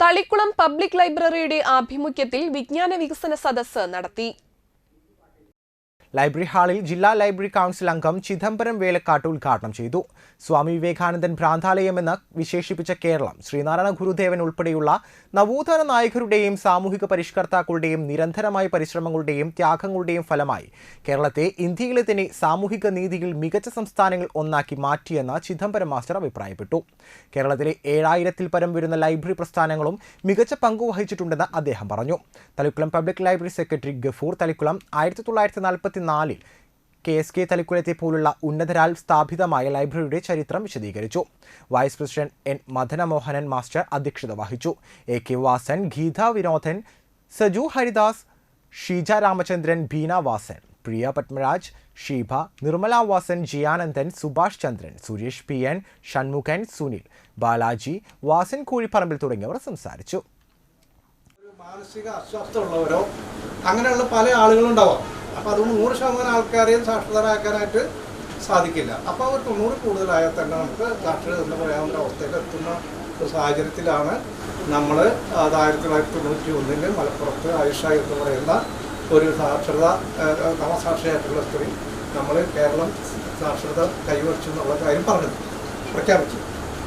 Thalikkulam public ലൈബ്രറിയുടെ ആഭിമുഖ്യത്തിൽ വിജ്ഞാന വികസന സദസ്സ് നടത്തി. ലൈബ്രറി ഹാളിൽ ജില്ലാ ലൈബ്രറി കൗൺസിൽ അംഗം ചിദംബരം വേലക്കാട്ട് ഉദ്ഘാടനം ചെയ്തു. സ്വാമി വിവേകാനന്ദൻ ഭ്രാന്താലയമെന്ന് വിശേഷിപ്പിച്ച കേരളം. ശ്രീനാരായണ ഗുരുദേവൻ ഉൾപ്പെടെയുള്ള നവോത്ഥാന നായകരുടെയും സാമൂഹിക പരിഷ്കർത്താക്കളുടെയും നിരന്തരമായ പരിശ്രമങ്ങളുടെയും ത്യാഗങ്ങളുടെയും ഫലമായി കേരളത്തെ ഇന്ത്യയിലെ തന്നെ സാമൂഹിക നീതിയിൽ മികച്ച സംസ്ഥാനങ്ങൾ ഒന്നാക്കി മാറ്റിയെന്ന് ചിദംബരം മാസ്റ്റർ അഭിപ്രായപ്പെട്ടു. കേരളത്തിലെ ഏഴായിരത്തിൽ പരം വരുന്ന ലൈബ്രറി പ്രസ്ഥാനങ്ങളും മികച്ച പങ്കു വഹിച്ചിട്ടുണ്ടെന്ന് അദ്ദേഹം പറഞ്ഞു. Thalikulam public library secretary Gafoor Thalikulam ആയിരത്തി തൊള്ളായിരത്തി നാൽപ്പത്തിനാലിൽ കെ എസ് കെ തലക്കുലത്തെ പോലുള്ള ഉന്നതരാൽ സ്ഥാപിതമായ ലൈബ്രറിയുടെ ചരിത്രം വിശദീകരിച്ചു. Vice president N Madanamohanan master അധ്യക്ഷത വഹിച്ചു. A K Vasan Geetha Vinodan Saju Haridas Sheeja Ramachandran Beena Vasan Priya Padmaraj Sheeba Nirmala Vasan Jiyanandan Subhash Chandran Suresh P N Shanmukhan Sunil Balaji Vasan Koozhiparambil തുടങ്ങിയവർ സംസാരിച്ചു. മാനസിക അസ്വസ്ഥമുള്ളവരോ അങ്ങനെയുള്ള പല ആളുകളുണ്ടാവാം. അപ്പോൾ അതുകൊണ്ട് നൂറ് ശതമാനം ആൾക്കാരെയും സാക്ഷരതരാക്കാനായിട്ട് സാധിക്കില്ല. അപ്പോൾ അവർ തൊണ്ണൂറ് കൂടുതലായാൽ തന്നെ നമുക്ക് സാക്ഷരത എന്ന് പറയാവുന്ന അവസ്ഥയിൽ എത്തുന്ന ഒരു സാഹചര്യത്തിലാണ് നമ്മൾ അത് ആയിരത്തി തൊള്ളായിരത്തി തൊണ്ണൂറ്റി ഒന്നിൽ മലപ്പുറത്ത് ആയിഷ എന്ന് പറയുന്ന ഒരു സാക്ഷരത ഏഹ്, നവസാക്ഷിയായിട്ടുള്ള സ്ത്രീ നമ്മൾ കേരളം സാക്ഷരത കൈവരിച്ചു എന്നുള്ള കാര്യം പറഞ്ഞത് പ്രഖ്യാപിച്ചു.